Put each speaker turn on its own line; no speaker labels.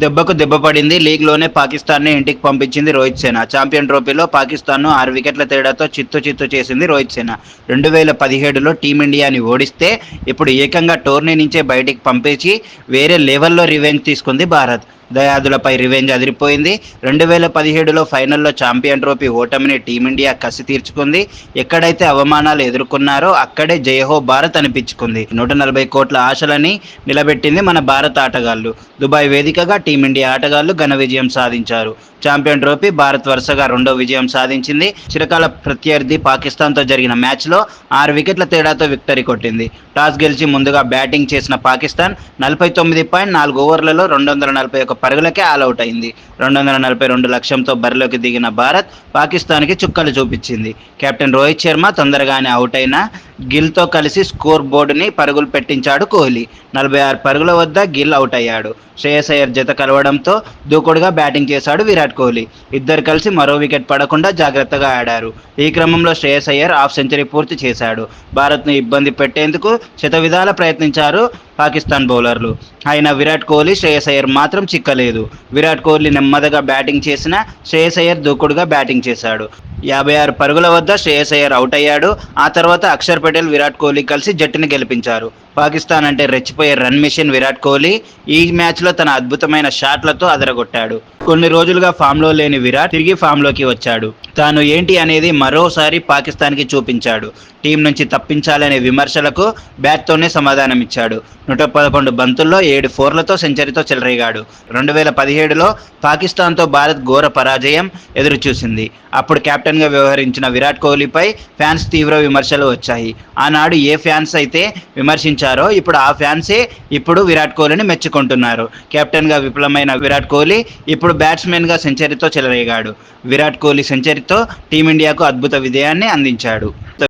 దెబ్బకు దెబ్బ పడింది. లీగ్లోనే పాకిస్తాన్ని ఇంటికి పంపించింది రోహిత్ సేన. ఛాంపియన్ ట్రోఫీలో పాకిస్తాన్ను ఆరు వికెట్ల తేడాతో చిత్తు చిత్తు చేసింది రోహిత్ సేన. రెండు వేల పదిహేడులో టీమిండియాని ఓడిస్తే ఇప్పుడు ఏకంగా టోర్నీ నుంచే బయటికి పంపించి వేరే లెవెల్లో రివెంజ్ తీసుకుంది భారత్. దయాదులపై రివెంజ్ అదిరిపోయింది. రెండు వేల పదిహేడులో ఫైనల్లో ఛాంపియన్ ట్రోఫీ ఓటమిని టీమిండియా కసి తీర్చుకుంది. ఎక్కడైతే అవమానాలు ఎదుర్కొన్నారో అక్కడే జయహో భారత్ అనిపించుకుంది. నూట నలభై కోట్ల ఆశలని నిలబెట్టింది మన భారత ఆటగాళ్ళు దుబాయ్ వేదికగా టీమిండియా ఆటగాళ్ళు ఘన విజయం సాధించారు. ఛాంపియన్ ట్రోఫీ భారత్ వరుసగా రెండో విజయం సాధించింది. చిరకాల ప్రత్యర్థి పాకిస్తాన్తో జరిగిన మ్యాచ్లో ఆరు వికెట్ల తేడాతో విక్టరీ కొట్టింది. టాస్ గెలిచి ముందుగా బ్యాటింగ్ చేసిన పాకిస్తాన్ నలభై తొమ్మిది పాయింట్ నాలుగు ఓవర్లలో రెండు వందల నలభై ఒక పరుగులకే ఆల్అవుట్ అయింది. రెండు వందల నలభై రెండు లక్ష్యంతో బరిలోకి దిగిన భారత్ పాకిస్తాన్కి చుక్కలు చూపించింది. కెప్టెన్ రోహిత్ శర్మ తొందరగానే అవుట్ అయిన గిల్తో కలిసి స్కోర్ బోర్డుని పరుగులు పెట్టించాడు కోహ్లీ. నలభై ఆరు పరుగుల వద్ద గిల్ అవుట్ అయ్యాడు. శ్రేయస్ అయ్యర్ జత కలవడంతో దూకుడుగా బ్యాటింగ్ చేశాడు విరాట్ కోహ్లీ. ఇద్దరు కలిసి మరో వికెట్ పడకుండా జాగ్రత్తగా ఆడారు. ఈ క్రమంలో శ్రేయస్ అయ్యర్ హాఫ్ సెంచరీ పూర్తి చేశాడు. భారత్ను ఇబ్బంది పెట్టేందుకు శతవిధాల ప్రయత్నించారు పాకిస్తాన్ బౌలర్లు. అయినా విరాట్ కోహ్లీ శ్రేయస్ అయ్యర్ మాత్రం చిక్కలేదు. విరాట్ కోహ్లీ నెమ్మదిగా బ్యాటింగ్ చేసిన శ్రేయస్ అయ్యర్ దూకుడుగా బ్యాటింగ్ చేశాడు. యాభై ఆరు పరుగుల వద్ద శ్రేయస్ అయ్యర్ అవుట్ అయ్యాడు. ఆ తర్వాత అక్షర్ పటేల్ విరాట్ కోహ్లీ కలిసి జట్టుని గెలిపించారు. పాకిస్తాన్ అంటే రెచ్చిపోయే రన్ మిషన్ విరాట్ కోహ్లీ ఈ మ్యాచ్లో తన అద్భుతమైన షాట్లతో అదరగొట్టాడు. కొన్ని రోజులుగా ఫామ్లో లేని విరాట్ తిరిగి ఫామ్లోకి వచ్చాడు. తాను ఏంటి అనేది మరోసారి పాకిస్తాన్కి చూపించాడు. టీం నుంచి తప్పించాలనే విమర్శలకు బ్యాట్తోనే సమాధానమిచ్చాడు. నూట పదకొండు బంతుల్లో ఏడు ఫోర్లతో సెంచరీతో చెలరేగాడు. రెండు వేల పదిహేడులో పాకిస్తాన్తో భారత్ ఘోర పరాజయం ఎదురు చూసింది అప్పుడు కెప్టెన్గా వ్యవహరించిన విరాట్ కోహ్లీపై ఫ్యాన్స్ తీవ్ర విమర్శలు వచ్చాయి. ఆనాడు ఏ ఫ్యాన్స్ అయితే విమర్శించ ఇప్పుడు ఆ ఫ్యాన్సే ఇప్పుడు విరాట్ కోహ్లీని మెచ్చుకుంటున్నారు. కెప్టెన్గా విఫలమైన విరాట్ కోహ్లీ ఇప్పుడు బ్యాట్స్మెన్గా సెంచరీతో చెలరేగాడు. విరాట్ కోహ్లీ సెంచరీతో టీమిండియాకు అద్భుత విజయాన్ని అందించాడు.